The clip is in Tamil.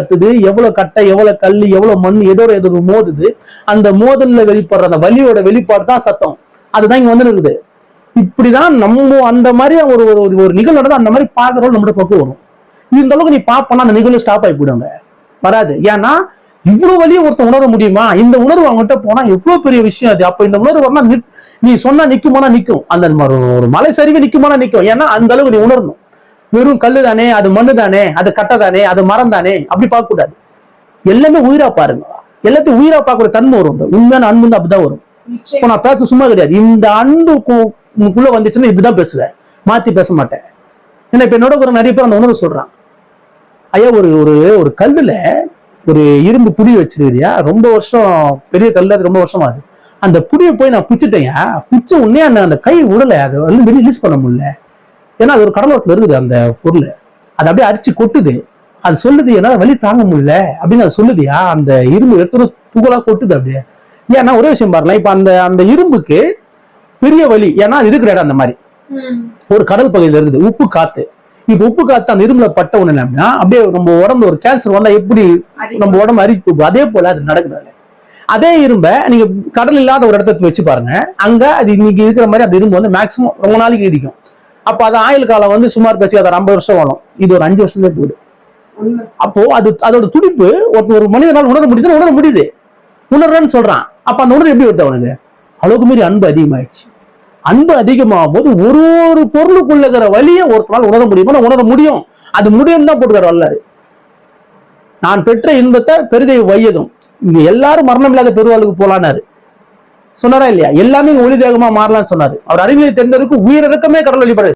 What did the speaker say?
கத்துது எவ்வளவு கட்டை எவ்வளவு கல்லு எவ்வளவு மண் ஏதோ எதோ மோதுது. அந்த மோதல்ல வெளிப்படுற அந்த வலியோட வெளிப்பாடு தான் சத்தம். அதுதான் இங்க வந்து இருக்குது இப்படிதான் நம்ம அந்த மாதிரி ஒரு ஒரு ஒரு- ஒரு நிகழ்வு நடந்தா அந்த மாதிரி பாக்குறோம் நம்மளோட பக்கம் வரும். இந்த அளவுக்கு நீ பாப்பனா அந்த நிகழ்வு ஸ்டாப் ஆகி போயிடுவாங்க. வராது. ஏன்னா இவ்வளவு வழியும் ஒருத்தன் உணர முடியுமா? இந்த உணர்வு அவங்ககிட்ட போனா எவ்வளவு பெரிய விஷயம் அது? அப்ப இந்த உணர்வு வரனா நீ சொன்னா நிக்குமானா நிக்கும். அந்த ஒரு மலை சரிவு நிக்குமானா நிக்கும். ஏன்னா அந்த அளவுக்கு நீ உணரணும். வெறும் கல்லு தானே அது மண்ணு தானே அது கட்டை தானே அது மரம் தானே அப்படி பார்க்க கூடாது எல்லாமே உயிரா பாருங்க. எல்லாத்தையும் உயிரா பார்க்குற தன்மை வரும் உண்மையான அன்பு வந்து அப்படிதான் வரும். இப்போ நான் பேச சும்மா கிடையாது. இந்த அன்பு கு- உனக்குள்ள வந்துச்சுன்னா இப்படிதான் பேசுவேன். மாத்தி பேச மாட்டேன். ஏன்னா இப்ப என்னோட ஒரு நிறைய பேர் அந்த உணர்வு சொல்றான். ஐயா ஒரு ஒரு ஒரு கல்லுல ஒரு இரும்பு புடி வச்சிருக்கியா ரொம்ப வருஷம் பெரிய கல்லு அது ரொம்ப வருஷம் ஆகுது அந்த புடியை போய் நான் பிச்சுட்டேன் பிச்ச உடனே அந்த அந்த கை உடலை அதை வந்து வெளியே ரிலீஸ் பண்ண முடியல. ஏன்னா அது ஒரு கடலோரத்துல இருக்குது அந்த பொருள். அது அப்படியே அரிச்சு கொட்டுது. அது சொல்லுது என்னால வலி தாங்க முடியல. அப்படின்னு அது சொல்லுதியா? அந்த இரும்பு எடுத்து துகளா கொட்டுது அப்படியே. ஏன்னா ஒரே விஷயம் பாருங்களேன். இப்ப அந்த அந்த இரும்புக்கு பெரிய வலி. ஏன்னா அது இருக்கிற இடம் அந்த மாதிரி. ஒரு கடல் பகுதியில இருக்குது. உப்பு காத்து. இப்ப உப்பு காத்து அந்த இரும்புல பட்ட உடனே என்ன அப்படின்னா அப்படியே நம்ம உடம்பு ஒரு கேன்சர் வந்தா எப்படி. நம்ம உடம்பு அரிச்சு அதே போல அது நடக்குது. அதே இரும்ப நீங்க கடல் இல்லாத ஒரு இடத்த வச்சு பாருங்க. அங்க அது இன்னைக்கு இருக்கிற மாதிரி அந்த இரும்பு வந்து மேக்சிமம் ரொம்ப நாளைக்கு இடிக்கும் அப்ப அது ஆயுள் காலம் வந்து சுமார் பேச்சு அது ஐம்பது வருஷம் வரும் இது ஒரு அஞ்சு வருஷத்துல போகுது அப்போ அது அதோட துடிப்பு ஒருத்தர் ஒரு மனிதனால் உணர முடியுது உணர முடியுது. உணர்றேன்னு சொல்றான். அப்ப அந்த உணர்வு எப்படி வருது அவனுக்கு? அளவுக்கு மீறி அன்பு அதிகமாயிடுச்சு. அன்பு அதிகமாகும் போது ஒரு ஒரு பொருளுக்குள்ள இருக்கிற வலியை ஒருத்தரால் உணர முடியுமா? உணர முடியும். அது முடியும் தான் போட்டுக்காரு வல்லாரு. நான் பெற்ற இன்பத்தை பெருகை வையதும். இங்க எல்லாரும் மரணம் இல்லாத பெருவாளுக்கு போலானாரு சொன்னாரா இல்லையா? எல்லாமே ஒளி தேகமா மாறலாம்னு சொன்னாரு. அவர் அறிவியல் தெரிந்தவருக்கு உயிரிழக்கமே கடல் வழிபாடு.